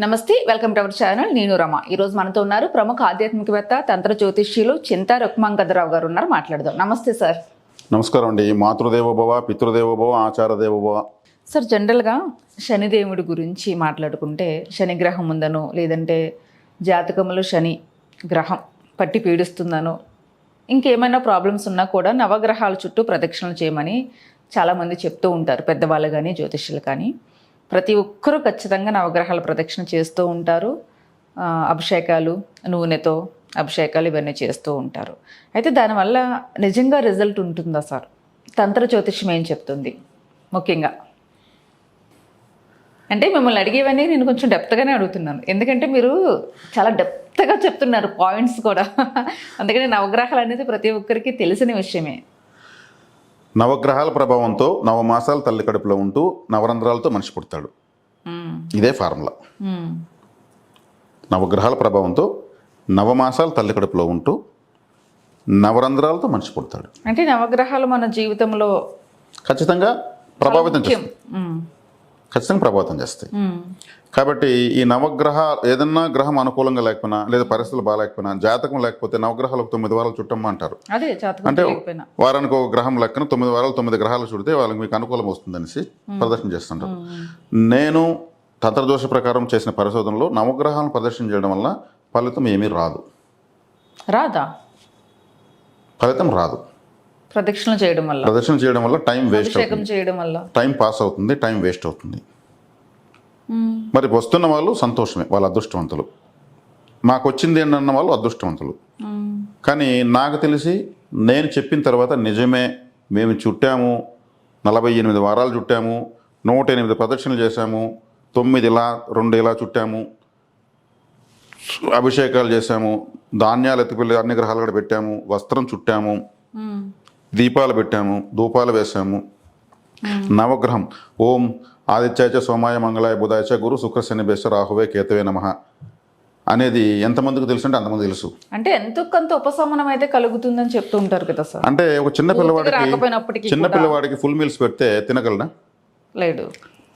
నమస్తే welcome to our channel. నేను రమ. ఈ రోజు మనతో ఉన్నారు ప్రముఖ ఆధ్యాత్మికవేత్త తంత్ర జ్యోతిష్యులు చింతా రుక్మాంగదరావు గారు ఉన్నారు. మాట్లాడదాం. నమస్తే సార్. నమస్కారం అండి. మాతృదేవోభవ పితృదేవోభవ ఆచారదేవోభవ? సార్ జనరల్గా శనిదేవుడి గురించి మాట్లాడుకుంటే శని గ్రహం ఉందనో లేదంటే జాతకంలో శని గ్రహం పట్టి పీడిస్తుందనో ఇంకేమైనా ప్రాబ్లమ్స్ ఉన్నా కూడా నవగ్రహాల చుట్టూ ప్రదక్షిణలు చేయమని చాలామంది చెప్తూ ఉంటారు. పెద్దవాళ్ళు కానీ జ్యోతిష్యులు కానీ. ప్రతి ఒక్కరూ ఖచ్చితంగా నవగ్రహాల ప్రదక్షిణ చేస్తూ ఉంటారు. అభిషేకాలు నూనెతో అభిషేకాలు ఇవన్నీ చేస్తూ ఉంటారు. అయితే దానివల్ల నిజంగా రిజల్ట్ ఉంటుందా సార్? తంత్ర జ్యోతిష్యం ఏం చెప్తుంది? ముఖ్యంగా. అంటే మిమ్మల్ని అడిగేవన్నీ నేను కొంచెం డెప్త్గానే అడుగుతున్నాను. ఎందుకంటే మీరు చాలా డెప్త్గా చెప్తున్నారు పాయింట్స్ కూడా. అందుకని నవగ్రహాలు అనేది ప్రతి ఒక్కరికి తెలిసిన విషయమే. నవగ్రహాల ప్రభావంతో నవమాసాలు తల్లి కడుపులో ఉంటూ నవరంధ్రాలతో మనిషి పుడతాడు. ఇదే ఫార్ములా. నవగ్రహాల ప్రభావంతో నవమాసాలు తల్లి కడుపులో ఉంటూ నవరంధ్రాలతో మనిషి పుడతాడు అంటే నవగ్రహాలు మన జీవితంలో ఖచ్చితంగా ప్రభావితం మ్మ్. ఖచ్చితంగా ప్రభావితం చేస్తాయి. కాబట్టి ఈ నవగ్రహ ఏదన్నా గ్రహం అనుకూలంగా లేకపోయినా లేదా పరిస్థితులు బాగాలేకపోయినా జాతకం లేకపోతే నవగ్రహాలకు తొమ్మిది వారాలు చుట్టమ్మా అంటారు అంటే వారానికి ఒక గ్రహం లెక్కన తొమ్మిది వారాలు తొమ్మిది గ్రహాలు చుడితే వాళ్ళకి మీకు అనుకూలం వస్తుందనేసి ప్రదర్శన చేస్తుంటారు. నేను తంత్రదోష ప్రకారం చేసిన పరిశోధనలో నవగ్రహాలను ప్రదర్శన చేయడం వల్ల ఫలితం ఏమీ రాదు. రాదా? ఫలితం రాదు. ప్రదక్షిణ చేయడం వల్ల. ప్రదర్శన చేయడం వల్ల టైం వేస్ట్ అవుతుంది. చేయడం వల్ల. టైం పాస్ అవుతుంది టైం వేస్ట్ అవుతుంది. మరి వస్తున్న వాళ్ళు సంతోషమే వాళ్ళు అదృష్టవంతులు. మాకు వచ్చింది అన్న వాళ్ళు అదృష్టవంతులు. కానీ నాకు తెలిసి నేను చెప్పిన తర్వాత నిజమే మేము చుట్టాము నలభై ఎనిమిది వారాలు చుట్టాము నూట ఎనిమిది ప్రదక్షిణలు చేశాము తొమ్మిది ఇలా రెండు ఇలా చుట్టాము అభిషేకాలు చేశాము ధాన్యాలు ఎత్తుకెళ్ళి అన్ని గ్రహాలు కూడా పెట్టాము వస్త్రం చుట్టాము. దీపాలు పెట్టాము ధూపాలు వేశాము. నవగ్రహం. ఓం ఆదిత్యాచ సోమాయ మంగళాయ బుధాయచ గురు శుక్ర శని బేస రాహువే కేతవే నమ అనేది ఎంతమందికి తెలుసు అంటే అంతమంది తెలుసు. అంటే ఎంతో కొంత ఉపశమనం అయితే కలుగుతుందని చెప్తూ ఉంటారు కదా సార్? అంటే ఒక చిన్న పిల్లవాడికి చిన్న పిల్లవాడికి ఫుల్ మీల్స్ పెడితే తినగలనా? లేడు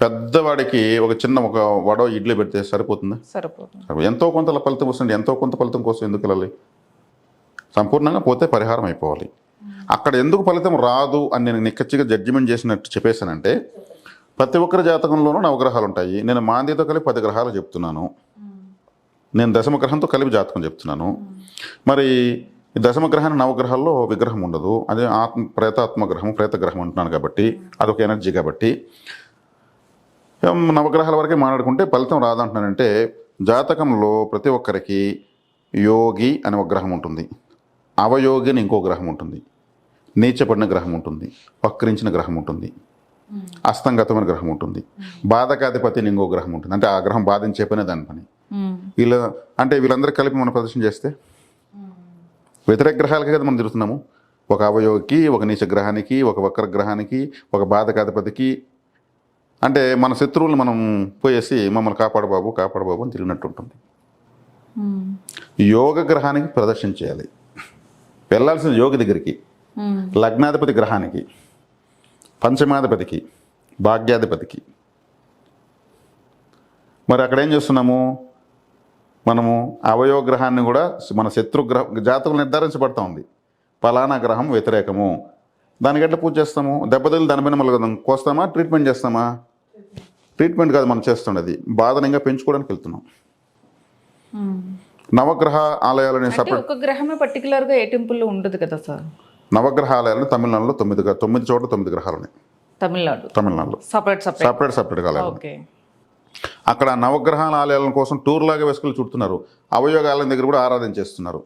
పెద్దవాడికి ఒక చిన్న ఒక వడ ఇడ్లీ పెడితే సరిపోతుందా? సరిపోతుంది. ఎంతో కొంత ఫలితం వస్తుంది. ఎంతో కొంత ఫలితం కోసం ఎందుకు వెళ్ళాలి? సంపూర్ణంగా పోతే పరిహారం అయిపోవాలి. అక్కడ ఎందుకు ఫలితం రాదు అని నేను నిక్కచ్చిగా జడ్జిమెంట్ చేసినట్టు చెప్పేశానంటే ప్రతి ఒక్కరి జాతకంలోనూ నవగ్రహాలు ఉంటాయి నేను మాందితో కలిపి పది గ్రహాలు చెప్తున్నాను. నేను దశమగ్రహంతో కలిపి జాతకం చెప్తున్నాను. మరి దశమగ్రహాన్ని నవగ్రహాల్లో విగ్రహం ఉండదు. అదే ఆత్మ ప్రేతాత్మ గ్రహం ప్రేత గ్రహం అంటున్నాను కాబట్టి అదొక ఎనర్జీ కాబట్టి. నవగ్రహాల వరకే మాట్లాడుకుంటే ఫలితం రాదంటున్నానంటే జాతకంలో ప్రతి ఒక్కరికి యోగి అనే ఒక గ్రహం ఉంటుంది. అవయోగి అని ఇంకో గ్రహం ఉంటుంది. నీచపడిన గ్రహం ఉంటుంది. వక్రించిన గ్రహం ఉంటుంది. అస్తంగతమైన గ్రహం ఉంటుంది. బాధకాధిపతి అని ఇంకో గ్రహం ఉంటుంది. అంటే ఆ గ్రహం బాధించే పనే దాని పని. వీళ్ళ అంటే వీళ్ళందరూ కలిపి మనం ప్రదర్శన చేస్తే? వ్యతిరేక గ్రహాలకే కదా మనం తిరుగుతున్నాము. ఒక అవయోగికి ఒక నీచ గ్రహానికి ఒక వక్ర గ్రహానికి ఒక బాధకాధిపతికి. అంటే మన శత్రువులు మనం పోయేసి మమ్మల్ని కాపాడు బాబు కాపాడు బాబు అని తిరిగినట్టు ఉంటుంది. యోగ గ్రహానికి ప్రదర్శన చేయాలి. వెళ్ళాల్సిన యోగి దగ్గరికి. లగ్నాధిపతి గ్రహానికి పంచమాధిపతికి భాగ్యాధిపతికి. మరి అక్కడ ఏం చేస్తున్నాము? మనము అవయవ గ్రహాన్ని కూడా మన శత్రు గ్రహ జాతకులు నిర్ధారించబడతా ఉంది. ఫలానా గ్రహం వ్యతిరేకము. దానికి ఎట్లా పూజ చేస్తాము? దెబ్బతలు దాని మీద మళ్ళీ కోస్తామా? ట్రీట్మెంట్ చేస్తామా? ట్రీట్మెంట్ కాదు మనం చేస్తున్నది. బాధను ఇంకా పెంచుకోవడానికి వెళ్తున్నాం. నవగ్రహ ఆలయాలని సపరేట్ ఒక గ్రహమే పర్టికులర్గా ఏ టెంపుల్లో ఉండదు కదా సార్? నవగ్రహ ఆలయాలని తమిళనాడులో తొమ్మిది తొమ్మిది చోట్ల తొమ్మిది గ్రహాలు ఉన్నాయి. తమిళనాడు. తమిళనాడులో. Separate separate. సపరేట్ సపరేట్గా ఆలయాలు. అక్కడ నవగ్రహాల ఆలయాల కోసం టూర్ లాగా వేసుకుని చుడుతున్నారు. అవయోగ ఆలయం దగ్గర కూడా ఆరాధన చేస్తున్నారు.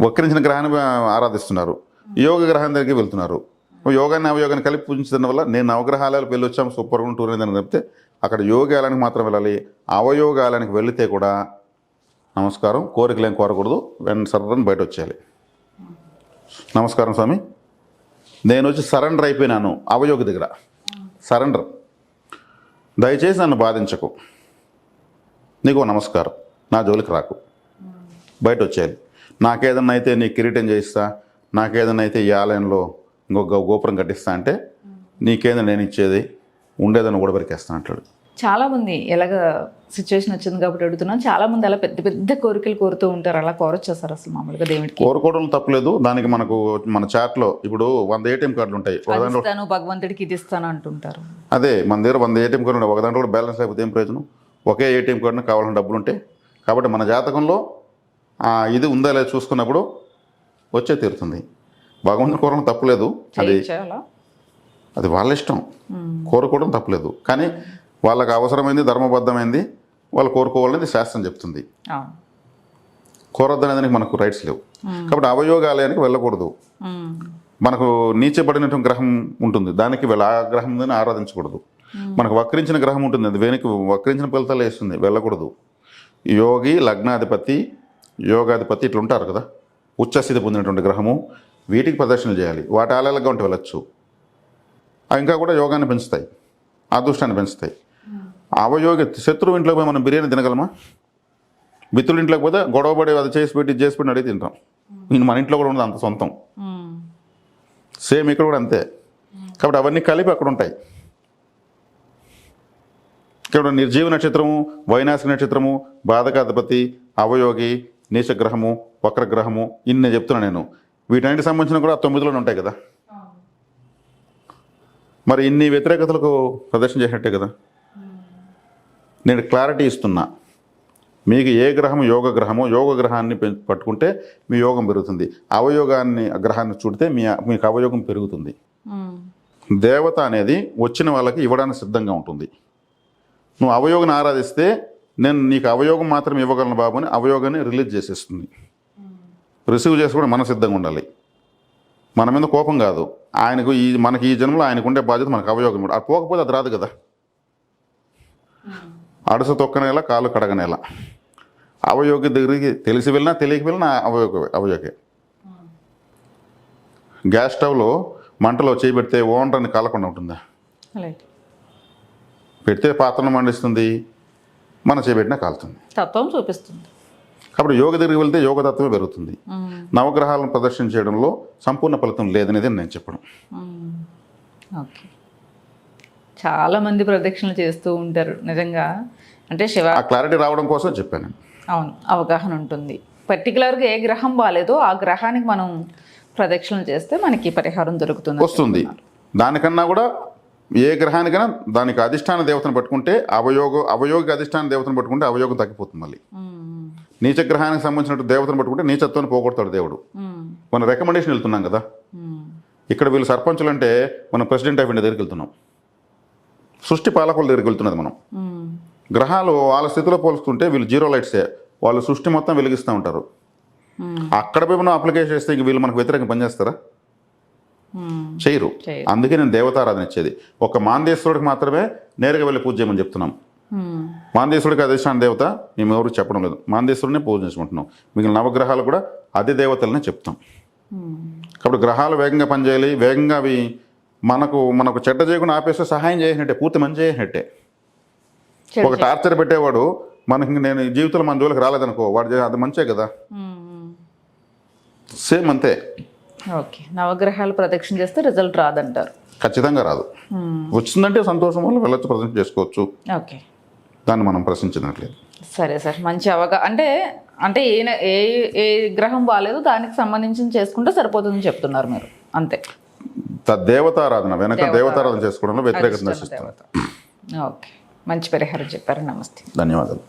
వక్రించిన గ్రహాన్ని ఆరాధిస్తున్నారు. యోగ గ్రహం దగ్గరికి వెళ్తున్నారు. యోగాన్ని అవయోగాన్ని కలిపి పూజించడం వల్ల నేను నవగ్రహాలయాలకు వెళ్ళి వచ్చాము సూపర్గా టూర్ అయిందని చెప్తే అక్కడ యోగాలయానికి మాత్రం వెళ్ళాలి. అవయోగాలయానికి వెళితే కూడా నమస్కారం కోరికలు ఏం కోరకూడదు. వెంట సర్రని బయట వచ్చేయాలి. నమస్కారం స్వామి. నేను వచ్చి సరెండర్ అయిపోయినాను. అవయోగ దగ్గర. సరెండర్. దయచేసి నన్ను బాధించకు. నీకు నమస్కారం. నా జోలికి రాకు. బయట వచ్చేయాలి. నాకేదన్నా అయితే నీ కిరీటం చేయిస్తా. నాకేదన్నా అయితే ఈ ఆలయంలో ఇంకొక గోపురం కట్టిస్తా అంటే నీకేదన్నా నేను ఇచ్చేది ఉండేదని ఊడబెరికేస్తా అంటాడు. చాలామంది ఎలాగ సిచ్యువేషన్ వచ్చింది కాబట్టి అడుగుతున్నాను చాలామంది అలా పెద్ద పెద్ద కోరికలు కోరుతూ ఉంటారు. అలా కోరొచ్చేస్తారు అసలు మామూలుగా దేవుడికి? కోరుకోవడం తప్పలేదు. దానికి మనకు మన చాట్లో ఇప్పుడు వంద ఏటీఎం కార్డులు ఉంటాయి. ఇస్తాను భగవంతుడికి ఇది ఇస్తాను అంటుంటారు. అదే మన దగ్గర వంద ఏటీఎం కార్డు ఒక దాంట్లో కూడా బ్యాలెన్స్ అయిపోతే ఏం ప్రయోజనం? ఒకే ఏటీఎం కార్డున కావాల్సిన డబ్బులు ఉంటాయి కాబట్టి మన జాతకంలో ఆ ఇది ఉందా లేదా చూసుకున్నప్పుడు వచ్చే తీరుతుంది. భగవంతుని కోరడం తప్పలేదు. అది అది వాళ్ళ ఇష్టం. కోరుకోవడం తప్పలేదు. కానీ వాళ్ళకి అవసరమైంది ధర్మబద్ధమైంది వాళ్ళు కోరుకోవాలనేది శాస్త్రం చెప్తుంది. అవును. కోరొద్దనేదానికి మనకు రైట్స్ లేవు. కాబట్టి అవయోగాలయానికి వెళ్ళకూడదు. మనకు నీచబడినటువంటి గ్రహం ఉంటుంది. దానికి వెళ్ళ ఆ గ్రహం దాన్ని ఆరాధించకూడదు మనకు వక్రించిన గ్రహం ఉంటుంది. అది వెనక్కి వక్రించిన ఫలితాలు వేస్తుంది. వెళ్ళకూడదు. యోగి లగ్నాధిపతి యోగాధిపతి ఇట్లా ఉంటారు కదా. ఉచ్చస్థితి పొందినటువంటి గ్రహము. వీటికి ప్రదర్శనలు చేయాలి. వాటి ఆలయాలుగా ఉంటే వెళ్ళచ్చు. అవి ఇంకా కూడా యోగాన్ని పెంచుతాయి. అదృష్టాన్ని పెంచుతాయి. అవయోగి శత్రువు ఇంట్లోకి పోయి మనం బిర్యానీ తినగలమా? మిత్రుల ఇంట్లోకి పోతే గొడవపడి అది చేసి పెట్టి చేసి పెట్టి అడిగి తింటాం. నేను మన ఇంట్లో కూడా ఉండదు అంత సొంతం. సేమ్ ఇక్కడ కూడా అంతే. కాబట్టి అవన్నీ కలిపి అక్కడ ఉంటాయి. ఇక్కడ నిర్జీవ నక్షత్రము వైనాశిక నక్షత్రము బాధకాధిపతి అవయోగి నీచగ్రహము వక్రగ్రహము ఇన్ని చెప్తున్నా నేను. వీటన్నిటికి సంబంధించిన కూడా తొమ్మిదిలోనే ఉంటాయి కదా. మరి ఇన్ని వ్యతిరేకతలకు ప్రదర్శన చేసినట్టే కదా. నేను క్లారిటీ ఇస్తున్నా. మీకు ఏ గ్రహం యోగ గ్రహమో యోగ గ్రహాన్ని పెం- పట్టుకుంటే మీ యోగం పెరుగుతుంది. అవయోగాన్ని గ్రహాన్ని చూడితే మీ మీకు అవయోగం పెరుగుతుంది. దేవత అనేది వచ్చిన వాళ్ళకి ఇవ్వడానికి సిద్ధంగా ఉంటుంది. నువ్వు అవయోగాన్ని ఆరాధిస్తే నేను నీకు అవయోగం మాత్రం ఇవ్వగలను బాబు అని అవయోగాన్ని రిలీజ్ చేసేస్తుంది. రిసీవ్ చేసుకోవడం మన సిద్ధంగా ఉండాలి. మన మీద కోపం కాదు. ఆయనకు ఈ మనకి ఈ జన్మలో ఆయనకు ఉండే బాధ్యత మనకు అవయోగం. అది పోకపోతే అది రాదు కదా. అడుస తొక్కనేలా కాలు కడగనేలా అవయోగి దగ్గరికి తెలిసి వెళ్ళినా తెలియక వెళ్ళినా అవయోగ అవయోగే. గ్యాస్ స్టవ్లో మంటలో చేయబెడితే ఓంటని కాలకుండా ఉంటుందా? పెడితే పాత్రను మండిస్తుంది మన చేయబెట్టినా కాలుతుంది. తత్వం చూపిస్తుంది. కాబట్టి యోగ దగ్గరికి వెళ్తే యోగతత్వమే పెరుగుతుంది. నవగ్రహాలను ప్రదర్శన చేయడంలో సంపూర్ణ ఫలితం లేదనేది నేను చెప్పడం మ్మ్. ఓకే. చాలా మంది ప్రదక్షిణలు చేస్తూ ఉంటారు నిజంగా. అంటే శివ ఆ క్లారిటీ రావడం కోసం చెప్పాను. అవును అవగాహన ఉంటుంది. పర్టికులర్గా ఏ గ్రహం బాగాలేదో ఆ గ్రహానికి మనం ప్రదక్షిణలు చేస్తే మనకి పరిహారం దొరుకుతుంది వస్తుంది. దానికన్నా కూడా ఏ గ్రహానికైనా దానికి అధిష్టాన దేవతను పట్టుకుంటే అవయోగ అవయోగి అధిష్టాన దేవతను పట్టుకుంటే అవయోగం తగ్గిపోతుంది మళ్ళీ. మ్మ్. నీచ గ్రహానికి సంబంధించిన దేవతను పట్టుకుంటే నీచత్వాన్ని పోగొడతాడు దేవుడు. మన రికమెండేషన్ వెళ్తున్నాం కదా. ఇక్కడ వీళ్ళు సర్పంచులు అంటే మనం ప్రెసిడెంట్ ఆఫ్ ఇండియా దగ్గరికి వెళ్తున్నాం సృష్టి పాలకుల దగ్గరికి వెళ్తున్నది మనం. గ్రహాలు వాళ్ళ స్థితిలో పోల్చుకుంటే వీళ్ళు జీరో లైట్సే వాళ్ళు సృష్టి మొత్తం వెలిగిస్తూ ఉంటారు. అక్కడ పోయి మనం అప్లికేషన్ చేస్తే ఇంక వీళ్ళు మనకు వ్యతిరేకంగా పనిచేస్తారా. చేయరు. అందుకే నేను దేవతారాధన ఇచ్చేది ఒక మాందేశ్వరుడికి మాత్రమే నేరుగా వెళ్ళి పూజ చేయమని చెప్తున్నాం. మాందేశ్వరుడికి అధిష్టాన దేవత మేము ఎవరికి చెప్పడం లేదు. మాందేశ్వరుడినే పూజ చేసుకుంటున్నాం. మిగిలిన నవగ్రహాలు కూడా అదే దేవతలనే చెప్తాం. కాబట్టి గ్రహాలు వేగంగా పనిచేయాలి వేగంగా అవి మనకు మనకు చెడ్డ చేయకుండా ఆపేస్తే సహాయం చేసినట్టే పూర్తి మంచి చేసినట్టే ఒక టార్చర్ పెట్టేవాడు మనకి నేను జీవితంలో మన జోలికి రాలేదనుకో వాడు అది మంచే కదా. సేమ్ అంతే. ఓకే. నవగ్రహాలు ప్రదక్షిణ చేస్తే రిజల్ట్ రాదంటారు. ఖచ్చితంగా రాదు. వచ్చిందంటే సంతోషం వల్ల వెళ్ళొచ్చు ప్రదర్శన చేసుకోవచ్చు. ఓకే. దాన్ని మనం ప్రశ్నించినట్లేదు సరే సార్ మంచి అవగా అంటే అంటే ఏ ఏ ఏ గ్రహం బాగాలేదో దానికి సంబంధించి చేసుకుంటే సరిపోతుందని చెప్తున్నారు మీరు. అంతే. దేవతారాధన వెనక దేవతారాధన. చేసుకోవడంలో వ్యతిరేకత నశిస్తుంది ఓకే. మంచి పరిహారం చెప్పారు. నమస్తే. ధన్యవాదాలు.